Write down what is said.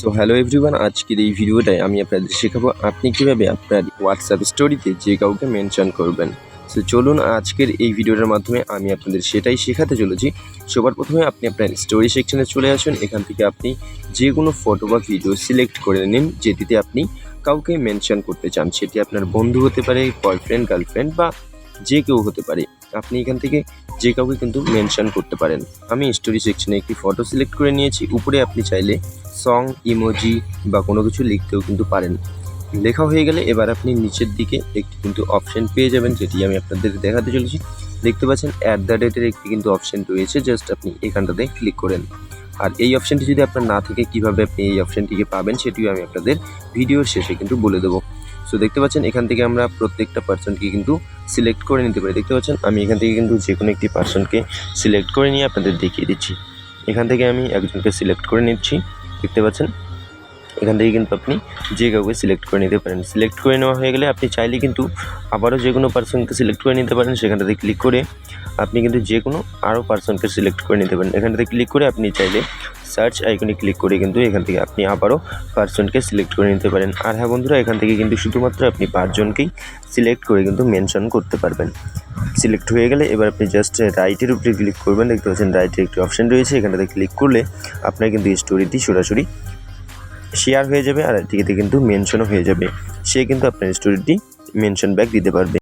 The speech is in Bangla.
সো হ্যালো এভরিওয়ান আজকের এই ভিডিওটায় আমি আপনাদের শেখাবো আপনি কীভাবে আপনার হোয়াটসঅ্যাপ স্টোরিতে যে কাউকে মেনশন করবেন। সো চলুন আজকের এই ভিডিওটার মাধ্যমে আমি আপনাদের সেটাই শেখাতে চলেছি। সবার প্রথমে আপনি আপনার স্টোরি সেকশনে চলে আসুন। এখান থেকে আপনি যে কোনো ফটো বা ভিডিও সিলেক্ট করে নিন, যেটিতে আপনি কাউকে মেনশন করতে চান। সেটি আপনার বন্ধু হতে পারে বয়ফ্রেন্ড গার্লফ্রেন্ড বা যে কেউ হতে পারে। আপনি এখান থেকে যে কাউকে কিন্তু মেনশন করতে পারেন। আমি স্টোরি সেকশনে একটি ফটো সিলেক্ট করে নিয়েছি, উপরে আপনি চাইলে সং ইমোজি বা কোনো কিছু লিখতেও কিন্তু পারেন। লেখা হয়ে গেলে এবার আপনি নিচের দিকে একটি কিন্তু অপশন পেয়ে যাবেন, যেটি আমি আপনাদের দেখাতে চলেছি। দেখতে পাচ্ছেন অ্যাট দ্য ডেটের একটি কিন্তু অপশন রয়েছে জাস্ট আপনি এখানটাতে ক্লিক করেন। আর এই অপশনটি যদি আপনার না থেকে, কীভাবে আপনি এই অপশনটিকে পাবেন, সেটিও আমি আপনাদের ভিডিওর শেষে কিন্তু বলে দেবো। সো দেখতে পাচ্ছেন, এখান থেকে আমরা প্রত্যেকটা পার্সনকে কিন্তু সিলেক্ট করে নিতে পারি। দেখতে পাচ্ছেন, আমি এখান থেকে কিন্তু যে কোনো একটি পার্সনকে সিলেক্ট করে নিয়ে আপনাদের দেখিয়ে দিচ্ছি। এখান থেকে আমি একজনকে সিলেক্ট করে নিচ্ছি। দেখতে পাচ্ছেন, এখান থেকে কিন্তু আপনি যে কাউকে সিলেক্ট করে নিতে পারেন। সিলেক্ট করে নেওয়া হয়ে গেলে আপনি চাইলে কিন্তু আবারও যে কোনো পার্সনকে সিলেক্ট করে নিতে পারেন। সেখানটাতে ক্লিক করে আপনি কিন্তু যে কোনো আরও পার্সনকে সিলেক্ট করে নিতে পারেন। এখানটাতে ক্লিক করে আপনি চাইলে সার্চ আইকনে ক্লিক করে কিন্তু এখান থেকে আপনি আবারও পার্সনকে সিলেক্ট করে নিতে পারেন। আর হ্যাঁ বন্ধুরা, এখান থেকে কিন্তু শুধুমাত্র আপনি পাঁচজনকেই সিলেক্ট করে কিন্তু মেনশন করতে পারবেন। সিলেক্ট হয়ে গেলে এবার আপনি জাস্ট রাইটের উপরে ক্লিক করবেন। দেখতে পাচ্ছেন রাইটের একটি অপশন রয়েছে। এখানটাতে ক্লিক করলে আপনার কিন্তু এই স্টোরিটি সরাসরি শেয়ার হয়ে যাবে আর এটিতে কিন্তু মেনশনও হয়ে যাবে। সে কিন্তু আপনার স্টোরিটি মেনশন ব্যাক দিতে পারবে।